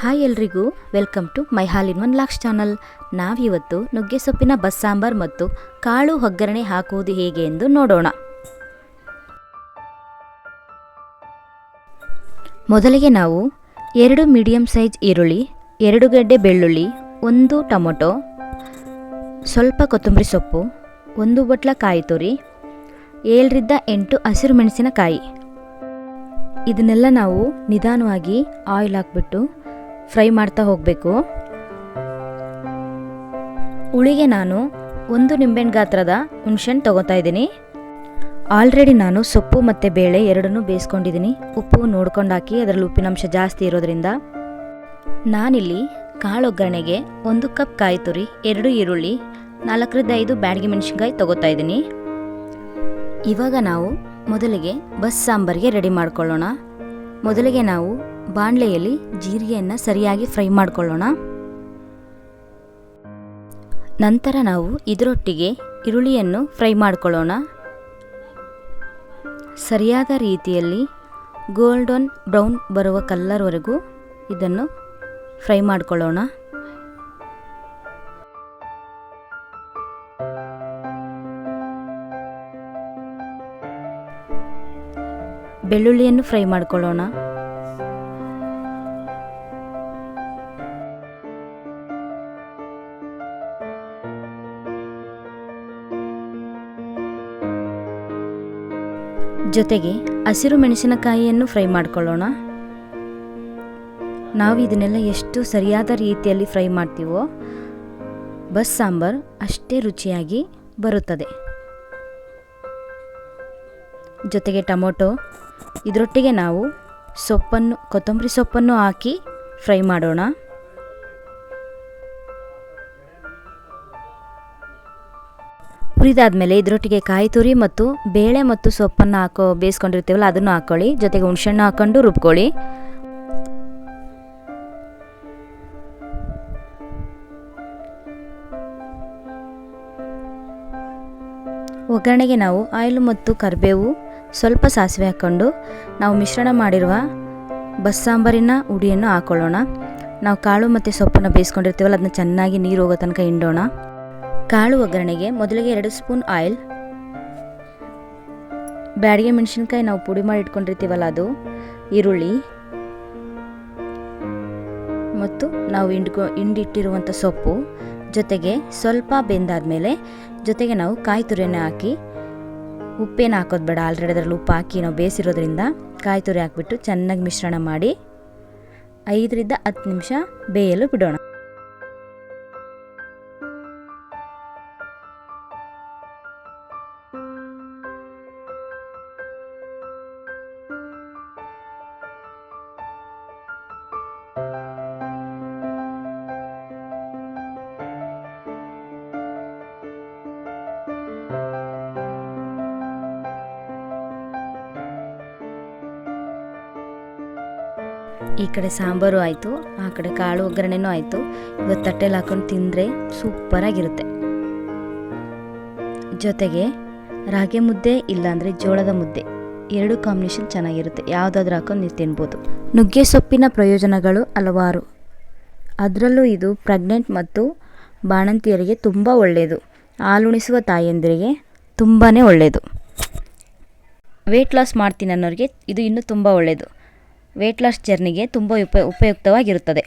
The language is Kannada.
ಹಾಯ್ ಎಲ್ರಿಗೂ, welcome to my all in one locks channel. ನಾವಿವತ್ತು ನುಗ್ಗೆ ಸೊಪ್ಪಿನ ಬಸ್ ಸಾಂಬಾರ್ ಮತ್ತು ಕಾಳು ಒಗ್ಗರಣೆ ಹಾಕುವುದು ಹೇಗೆ ಎಂದು ನೋಡೋಣ. ಮೊದಲಿಗೆ ನಾವು ಎರಡು ಮೀಡಿಯಂ ಸೈಜ್ ಈರುಳ್ಳಿ, ಎರಡು ಗಡ್ಡೆ ಬೆಳ್ಳುಳ್ಳಿ, ಒಂದು ಟೊಮೊಟೊ, ಸ್ವಲ್ಪ ಕೊತ್ತಂಬರಿ ಸೊಪ್ಪು, ಒಂದು ಬಟ್ಲ ಕಾಯಿ ತುರಿ, ಏಳರಿಂದ ಎಂಟು ಹಸಿರು ಮೆಣಸಿನಕಾಯಿ. ಇದನ್ನೆಲ್ಲ ನಾವು ನಿಧಾನವಾಗಿ ಆಯಿಲ್ ಹಾಕ್ಬಿಟ್ಟು ಫ್ರೈ ಮಾಡ್ತಾ ಹೋಗಬೇಕು. ಹುಳಿಗೆ ನಾನು ಒಂದು ನಿಂಬೆಣ್ಣು ಗಾತ್ರದ ಹುಣ್ಸೆಹಣ್ಣು ತೊಗೋತಾ ಇದ್ದೀನಿ. ಆಲ್ರೆಡಿ ನಾನು ಸೊಪ್ಪು ಮತ್ತು ಬೇಳೆ ಎರಡನ್ನೂ ಬೇಯಿಸ್ಕೊಂಡಿದ್ದೀನಿ. ಉಪ್ಪು ನೋಡ್ಕೊಂಡು ಹಾಕಿ, ಅದರಲ್ಲಿ ಉಪ್ಪಿನಂಶ ಜಾಸ್ತಿ ಇರೋದ್ರಿಂದ. ನಾನಿಲ್ಲಿ ಕಾಳು ಒಗ್ಗರಣೆಗೆ ಒಂದು ಕಪ್ ಕಾಯಿ ತುರಿ, ಎರಡು ಈರುಳ್ಳಿ, ನಾಲ್ಕರಿಂದ ಐದು ಬ್ಯಾಡಗಿ ಮೆಣಸಿನ್ಕಾಯಿ ತೊಗೋತಾ ಇದ್ದೀನಿ. ಇವಾಗ ನಾವು ಮೊದಲಿಗೆ ಬಸ್ ಸಾಂಬಾರಿಗೆ ರೆಡಿ ಮಾಡ್ಕೊಳ್ಳೋಣ. ಮೊದಲಿಗೆ ನಾವು ಬಾಣಲೆಯಲ್ಲಿ ಜೀರಿಗೆಯನ್ನು ಸರಿಯಾಗಿ ಫ್ರೈ ಮಾಡಿಕೊಳ್ಳೋಣ. ನಂತರ ನಾವು ಇದರೊಟ್ಟಿಗೆ ಈರುಳ್ಳಿಯನ್ನು ಫ್ರೈ ಮಾಡಿಕೊಳ್ಳೋಣ. ಸರಿಯಾದ ರೀತಿಯಲ್ಲಿ ಗೋಲ್ಡನ್ ಬ್ರೌನ್ ಬರುವ ಕಲ್ಲರ್ವರೆಗೂ ಇದನ್ನು ಫ್ರೈ ಮಾಡಿಕೊಳ್ಳೋಣ. ಬೆಳ್ಳುಳ್ಳಿಯನ್ನು ಫ್ರೈ ಮಾಡ್ಕೊಳ್ಳೋಣ. ಜೊತೆಗೆ ಹಸಿರು ಮೆಣಸಿನಕಾಯಿಯನ್ನು ಫ್ರೈ ಮಾಡ್ಕೊಳ್ಳೋಣ. ನಾವು ಇದನ್ನೆಲ್ಲ ಎಷ್ಟು ಸರಿಯಾದ ರೀತಿಯಲ್ಲಿ ಫ್ರೈ ಮಾಡ್ತೀವೋ, ಬಸ್ ಸಾಂಬಾರ್ ಅಷ್ಟೇ ರುಚಿಯಾಗಿ ಬರುತ್ತದೆ. ಜೊತೆಗೆ ಟೊಮೊಟೊ, ಇದರೊಟ್ಟಿಗೆ ನಾವು ಸೊಪ್ಪನ್ನು, ಕೊತ್ತಂಬರಿ ಸೊಪ್ಪನ್ನು ಹಾಕಿ ಫ್ರೈ ಮಾಡೋಣ. ಹುರಿದಾದ್ಮೇಲೆ ಇದರೊಟ್ಟಿಗೆ ಕಾಯಿ ತುರಿ ಮತ್ತು ಬೇಳೆ ಮತ್ತು ಸೊಪ್ಪನ್ನು ಹಾಕೋ ಬೇಯಿಸ್ಕೊಂಡಿರ್ತೀವಲ್ಲ, ಅದನ್ನು ಹಾಕ್ಕೊಳ್ಳಿ ಜೊತೆಗೆ ಹುಣ್ಸೆಹಣ್ಣು ಹಾಕೊಂಡು ರುಬ್ಕೊಳ್ಳಿ. ಒಗ್ಗರಣೆಗೆ ನಾವು ಆಯಿಲು ಮತ್ತು ಕರಿಬೇವು ಸ್ವಲ್ಪ ಸಾಸಿವೆ ಹಾಕ್ಕೊಂಡು, ನಾವು ಮಿಶ್ರಣ ಮಾಡಿರುವ ಬಸ್ಸಾಂಬಾರಿನ ಉಡಿಯನ್ನು ಹಾಕೊಳ್ಳೋಣ. ನಾವು ಕಾಳು ಮತ್ತು ಸೊಪ್ಪನ್ನು ಬೇಯಿಸ್ಕೊಂಡಿರ್ತೀವಲ್ಲ, ಅದನ್ನ ಚೆನ್ನಾಗಿ ನೀರು ಹೋಗೋ ತನಕ ಹಿಂಡೋಣ. ಕಾಳು ಒಗ್ಗರಣೆಗೆ ಮೊದಲಿಗೆ ಎರಡು ಸ್ಪೂನ್ ಆಯಿಲ್. ಬ್ಯಾಡಿಗೆ ಮೆಣಸಿನ್ಕಾಯಿ ನಾವು ಪುಡಿ ಮಾಡಿ ಇಟ್ಕೊಂಡಿರ್ತೀವಲ್ಲ ಅದು. ಈರುಳ್ಳಿ. ಮತ್ತು ನಾವು ಹಿಂಡ್ಕೊ, ಹಿಂಡಿಟ್ಟಿರುವಂಥ ಸೊಪ್ಪು. ಜೊತೆಗೆ ಸ್ವಲ್ಪ ಬೆಂದಾದ ಮೇಲೆ ಜೊತೆಗೆ ನಾವು ಕಾಯಿ ತುರಿಯನ್ನು ಹಾಕಿ. ಉಪ್ಪೇನು ಹಾಕೋದು ಬೇಡ, ಆಲ್ರೆಡಿ ಅದರಲ್ಲಿ ಉಪ್ಪು ಹಾಕಿ ನಾವು ಬೇಯಿಸಿರೋದ್ರಿಂದ ಕಾಯಿ ತುರಿ ಹಾಕಿಬಿಟ್ಟು ಚೆನ್ನಾಗಿ ಮಿಶ್ರಣ ಮಾಡಿ ಐದರಿಂದ ಹತ್ತು ನಿಮಿಷ ಬೇಯಲು ಬಿಡೋಣ. ಈ ಕಡೆ ಸಾಂಬಾರು ಆಯಿತು, ಆ ಕಡೆ ಕಾಳು ಒಗ್ಗರಣೆನೂ ಆಯಿತು. ಇವತ್ತು ತಟ್ಟೆಲಿ ಹಾಕೊಂಡು ತಿಂದರೆ ಸೂಪರಾಗಿರುತ್ತೆ ಜೊತೆಗೆ ರಾಗಿ ಮುದ್ದೆ ಇಲ್ಲಾಂದರೆ ಜೋಳದ ಮುದ್ದೆ, ಎರಡು ಕಾಂಬಿನೇಷನ್ ಚೆನ್ನಾಗಿರುತ್ತೆ. ಯಾವುದಾದ್ರೂ ಹಾಕೊಂಡು ನೀವು ತಿನ್ಬೋದು. ನುಗ್ಗೆ ಸೊಪ್ಪಿನ ಪ್ರಯೋಜನಗಳು ಹಲವಾರು. ಅದರಲ್ಲೂ ಇದು ಪ್ರೆಗ್ನೆಂಟ್ ಮತ್ತು ಬಾಣಂತಿಯರಿಗೆ ತುಂಬ ಒಳ್ಳೆಯದು ಹಾಲುಣಿಸುವ ತಾಯಂದಿರಿಗೆ ತುಂಬಾ ಒಳ್ಳೆಯದು ವೆಯ್ಟ್ ಲಾಸ್ ಮಾಡ್ತೀನಿ ಅನ್ನೋರಿಗೆ ಇದು ಇನ್ನೂ ತುಂಬ ಒಳ್ಳೆಯದು ವೆಯ್ಟ್ ಲಾಸ್ ಜರ್ನಿಗೆ ತುಂಬ ಉಪ ಉಪಯುಕ್ತವಾಗಿರುತ್ತದೆ.